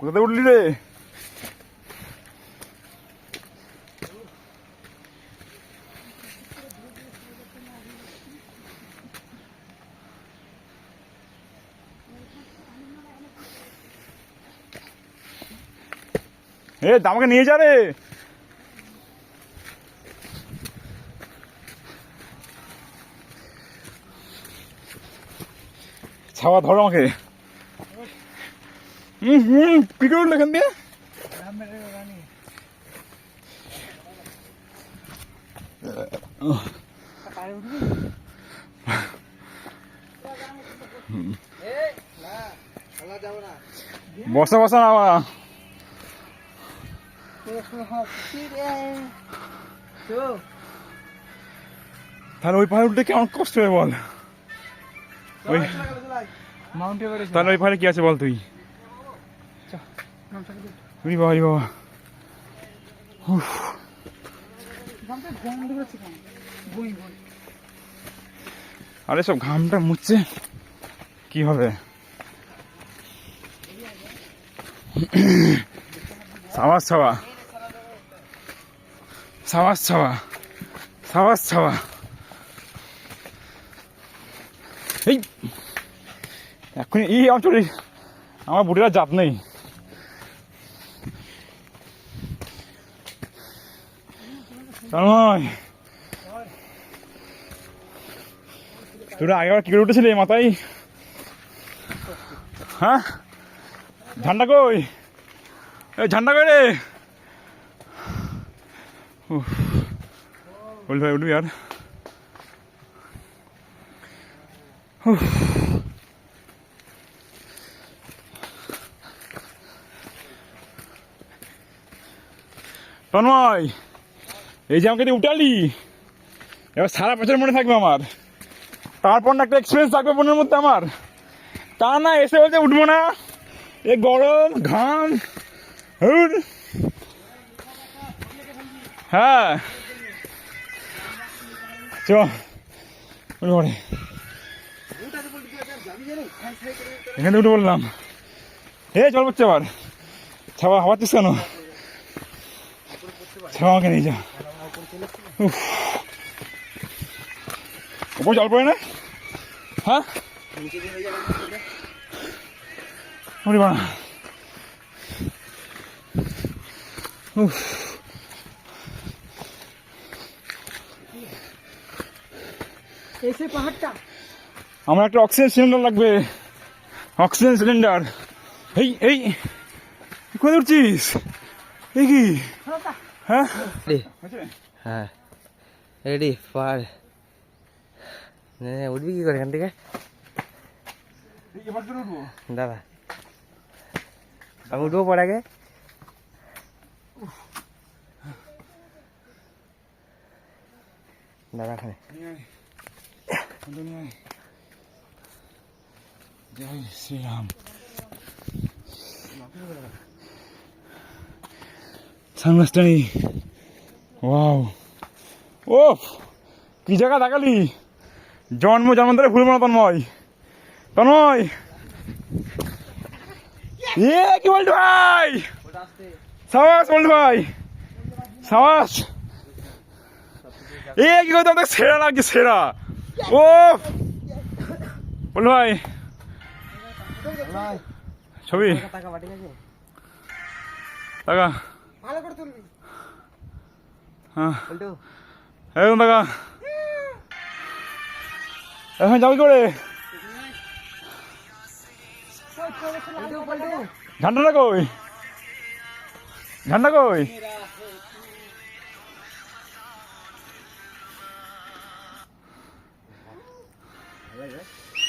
কোথায় উঠলি রে? এ আমাকে নিয়ে যা রে ছাওয়া ধরো আমাকে হুম হুম কি করে উঠল এখান দিয়ে বসা বসা না। তাহলে ওই পাহাড় উঠতে কেমন কষ্ট হবে বল। ওই তাহলে ওই পাহাড়ে কি আছে বল তুই? বাবা বাবা। আরে সব ঘামটা মুছছে। কি হবে? সাবাস ছাওয়া সাবাস ছাওয়া সাবাস ছাওয়া। এই এখন এই অঞ্চলে আমার বুড়িরা জাত নেই। তোরা আগেবার কি করে উঠেছিলি মাথায়? হ্যাঁ? ঝান্ডা কই? ঝান্ডা কই রে? আর উফ। তন্ময় এই যে আমাকে উঠালি। এবার সারা বছর মনে থাকবে আমার। তারপর না একটা এক্সপিরিয়েন্স থাকবে মনের মধ্যে আমার। তা না, এসে বলতে উঠবো না। এ গরম, ঘাম হুর। হ্যাঁ। চ পড়ে। এখানে উঠে বললাম হে জল পড়ছে আবার। ছাওয়া হাওয়াচ্ছিস কেন? ছাওয়া আমাকে নিয়ে যা। উফ। জল পড়ে না? হ্যাঁ? ওরে উফ। এসে পাহাড়টা। আমার একটা অক্সিজেন সিলিন্ডার লাগবে। Oxygen cylinder. এই এই কোথায় উঠছিস? এই কি? হ্যাঁ। হ্যাঁ? রেডি। পার। উঠবি কি করে এখান থেকে? দাদা আমি উঠবো? পর আগে। দাদা ওখানে নিয়ে আয়। ফোনটা নিয়ে আয়। জয় শ্রীরাম সানগ্লাসটা ওয়াও ও কি জায়গা দেখালি? জন্ম, জন্মান্তরে ভুলবো না তন্ময়। তন্ময়! এ, কি বলতো ভাই? সাবাস বলতো ভাই। সাবাস! এ, কি করতে আমাদের সেরা লাগছে, সেরা। ও বল ভাই। ছবি। টাকা। ভালো করে তুলবি হ্যাঁ একদম টাকা। এখন যাবি করে ঝান্ডাটা কই? ঝান্ডা কই? right, right.